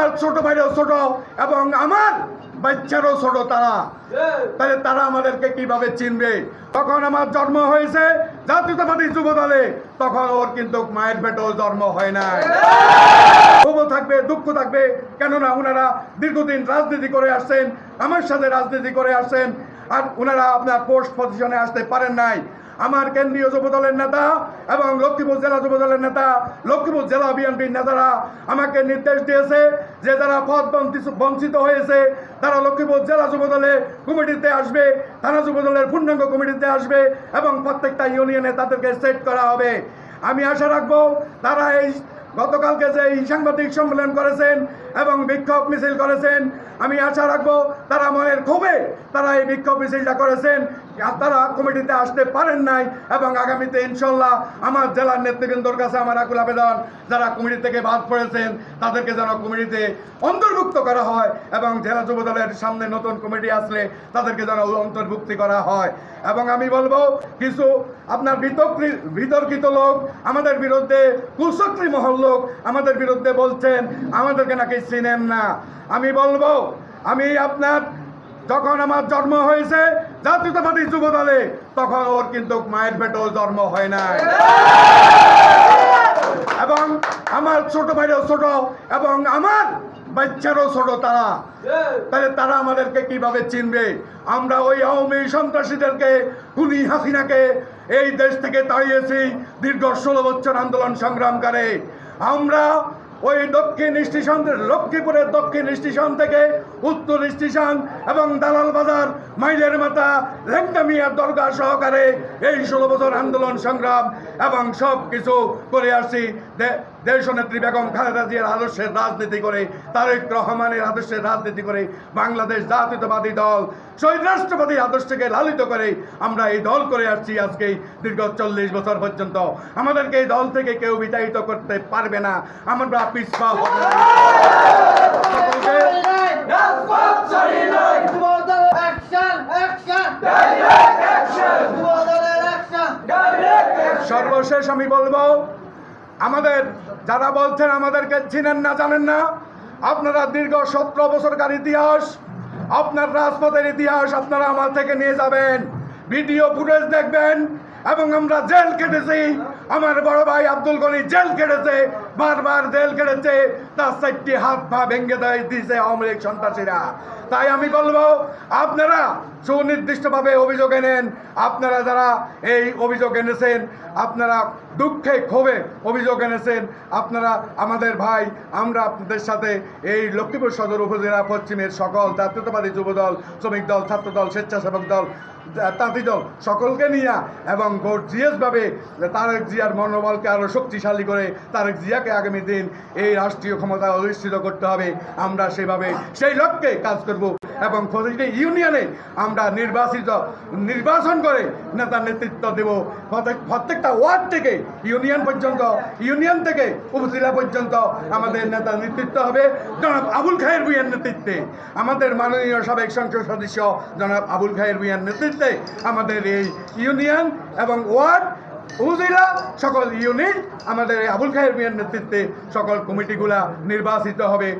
আমার ছোট ভাইরাও ছোট এবং আমার বাচ্চারও ছোট তারা। তাহলে তারা আমাদেরকে কীভাবে চিনবে? তখন আমার জন্ম হয়েছে জাতীয়তাবাদী যুব দলে তখন ওর কিন্তু মায়ের ভেটো জন্ম হয় না ক্ষোভ থাকবে, দুঃখ থাকবে। কেননা ওনারা দীর্ঘদিন রাজনীতি করে আসছেন, আমার সাথে রাজনীতি করে আসছেন। আর ওনারা আপনার পোস্ট পজিশনে আসতে পারেন নাই। আমার কেন্দ্রীয় যুব দলের নেতা এবং লক্ষ্মীপুর জেলা যুব দলের নেতা, লক্ষ্মীপুর জেলা বিএনপির নেতারা আমাকে নির্দেশ দিয়েছে যে যারা পদ বঞ্চিত- হয়েছে, তারা লক্ষ্মীপুর জেলা যুব দলে কমিটিতে আসবে, থানা যুব দলের পূর্ণাঙ্গ কমিটিতে আসবে এবং প্রত্যেকটা ইউনিয়নে তাদেরকে সেট করা হবে। আমি আশা রাখব তারা এই গতকালকে যে এই সাংবাদিক সম্মেলন করেছেন এবং বিক্ষোভ মিছিল করেছেন, আমি আশা রাখব তারা মনের ক্ষোভে তারা এই বিক্ষোভ মিছিলটা করেছেন। তারা কমিটিতে আসতে পারেন নাই এবং আগামীতে ইনশাল্লাহ আমার জেলার নেতৃবৃন্দর কাছে আমার আকুল আবেদন, যারা কমিটি থেকে বাদ পড়েছেন, তাদেরকে যেন কমিটিতে অন্তর্ভুক্ত করা হয় এবং জেলা যুব দলের সামনে নতুন কমিটি আসলে তাদেরকে যেন অন্তর্ভুক্তি করা হয়। এবং আমি বলব, কিছু আপনার বিতর্কিত লোক আমাদের বিরুদ্ধে কুশক্রি মহল লোক আমাদের বিরুদ্ধে বলছেন, আমাদেরকে নাকি চিনেন না। আমি বলব, আমি আপনার, যখন আমার জন্ম হয়েছে, জাতীয়তাবাদী যুব দলে তখন ওর কিন্তু মায়ের পেটেও জন্ম হয় নাই। এবং আমার ছোট ভাইরাও ছোট, এবং আমার বাচ্চারও ছোট তারা। তাহলে তারা আমাদেরকে কীভাবে চিনবে? আমরা ওই আওয়ামী সন্ত্রাসীদেরকে, খুনি হাসিনাকে এই দেশ থেকে তাড়িয়েছি দীর্ঘ ষোলো বছর আন্দোলন সংগ্রাম করে। আমরা ওই দক্ষিণ স্টেশন লক্ষ্মীপুরের দক্ষিণ স্টেশন থেকে উত্তর স্টেশন এবং দালাল বাজার, মাইলের মাথা লেঙ্গামিয়ার দরকার সহকারে এই ষোলো বছর আন্দোলন সংগ্রাম এবং সব কিছু করে আসছি। দেশনেত্রী বেগম খালেদা জিয়ার আদর্শের রাজনীতি করে, তারেক রহমানের আদর্শের রাজনীতি করে, বাংলাদেশ জাতীয়তাবাদী দল, শহীদ রাষ্ট্রপতি আদর্শকে লালিত করে আমরা এই দল করে আসছি আজকে, দীর্ঘ চল্লিশ বছর পর্যন্ত। আমাদেরকে এই দল থেকে কেউ বিতাড়িত করতে পারবে না। আমরা হব সর্বশেষ আমি বলব, আমাদের যারা বলছেন আমাদেরকে চিনেন না, জানেন না, আপনারা দীর্ঘ সতেরো বছরকার ইতিহাস, আপনার রাজপথের ইতিহাস আপনারা আমার থেকে নিয়ে যাবেন। ভিডিও ফুটেজ দেখবেন এবং আমরা জেল কেটেছি। আমার বড় ভাই আব্দুল গনি জেল কেটেছে, বারবার জেল কেটেছে। তার চারটি হাত পা ভেঙে দেয়, দিয়েছে আওয়ামী লীগ সন্ত্রাসীরা। তাই আমি বলব, আপনারা সুনির্দিষ্টভাবে অভিযোগ এনেন, আপনারা যারা এই অভিযোগ এনেছেন, আপনারা দুঃখে ক্ষোভে অভিযোগ এনেছেন, আপনারা আমাদের ভাই, আমরা আপনাদের সাথে এই লক্ষ্মীপুর সদর উপজেলা পশ্চিমের সকল জাতীয়তাবাদী যুবদল, শ্রমিক দল, ছাত্রদল, স্বেচ্ছাসেবক দল, তাঁতি দল সকলকে নিয়ে এবং গর্জিয়াসভাবে তারেক জিয়ার মনোবলকে আরও শক্তিশালী করে তারেক জিয়াকে আগামী দিন এই রাষ্ট্রীয় ক্ষমতা অধিষ্ঠিত করতে হবে। আমরা সেভাবে সেই লক্ষ্যে কাজ করব। এবং প্রতিটি ইউনিয়নে আমরা নির্বাচিত, নির্বাচন করে নেতা নেতৃত্ব দেব। প্রত্যেক- প্রত্যেকটা ওয়ার্ড থেকে, ইউনিয়ন পর্যন্ত, ইউনিয়ন থেকে উপজেলা পর্যন্ত আমাদের নেতা নেতৃত্ব হবে। জনাব আবুল খায়ের ভুইয়ার নেতৃত্বে, আমাদের মাননীয় সাবেক সংসদ সদস্য জনাব আবুল খায়ের ভুইয়ার নেতৃত্বে আমাদের এই ইউনিয়ন এবং ওয়ার্ড, উপজেলা, সকল ইউনিট আমাদের আবুল খায়ের ভুইয়ার নেতৃত্বে সকল কমিটিগুলা নির্বাচিত হবে।